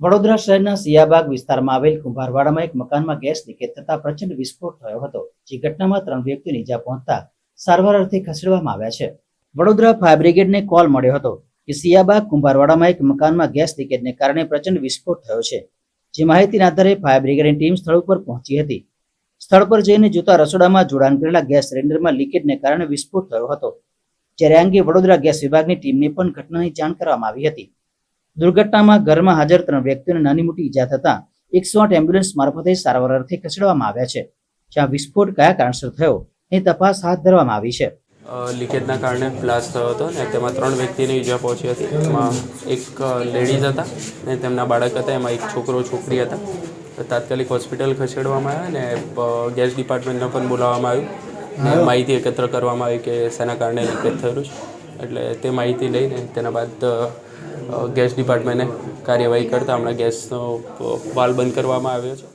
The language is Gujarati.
વડોદરા શહેરના સિયાબાગ વિસ્તારમાં આવેલ કુંભારવાડામાં એક મકાનમાં ગેસ લીકેજ થતા પ્રચંડ વિસ્ફોટ થયો હતો, જે ઘટનામાં ત્રણ વ્યક્તિને ઇજા પહોંચતા સારવાર અર્થે ખસેડવામાં આવ્યા છે. વડોદરા ફાયર બ્રિગેડને કોલ મળ્યો હતો કે સિયાબાગ કુંભારવાડામાં એક મકાનમાં ગેસ લીકેજને કારણે પ્રચંડ વિસ્ફોટ થયો છે. જે માહિતીના આધારે ફાયર બ્રિગેડની ટીમ સ્થળ ઉપર પહોંચી હતી. સ્થળ પર જઈને જોતા રસોડામાં જોડાણ કરેલા ગેસ સિલિન્ડરમાં લીકેજને કારણે વિસ્ફોટ થયો હતો. જ્યારે આ અંગે વડોદરા ગેસ વિભાગની ટીમને પણ ઘટનાની જાણ કરવામાં આવી હતી. દુર્ઘટનામાં ઘરમાં હાજર ત્રણ વ્યક્તિઓને નાની મોટી ઈજા થતા એકસો આઠ એમ્બ્યુલન્સ મારફતે સારવાર અર્થે ખસેડવામાં આવ્યા છે, જ્યાં વિસ્ફોટ કયા કારણસર થયો એ તપાસ હાથ ધરવામાં આવી છે. લીકેજના કારણે બ્લાસ્ટ થયો હતો ને તેમાં ત્રણ વ્યક્તિને ઈજા પહોંચી હતી. એમાં એક લેડીઝ હતા ને તેમના બાળક હતા, એમાં એક છોકરો, છોકરી હતા. તાત્કાલિક હોસ્પિટલ ખસેડવામાં આવ્યા ને ગેસ ડિપાર્ટમેન્ટને પણ બોલાવવામાં આવ્યું માહિતી એકત્ર કરવામાં આવી કે શેના કારણે લીકેજ થયેલું છે. એટલે તે માહિતી લઈને તેના બાદ ગેસ ડિપાર્ટમેન્ટે કાર્યવાહી કરતાં હમણાં ગેસનો વાલ બંધ કરવામાં આવ્યો છે.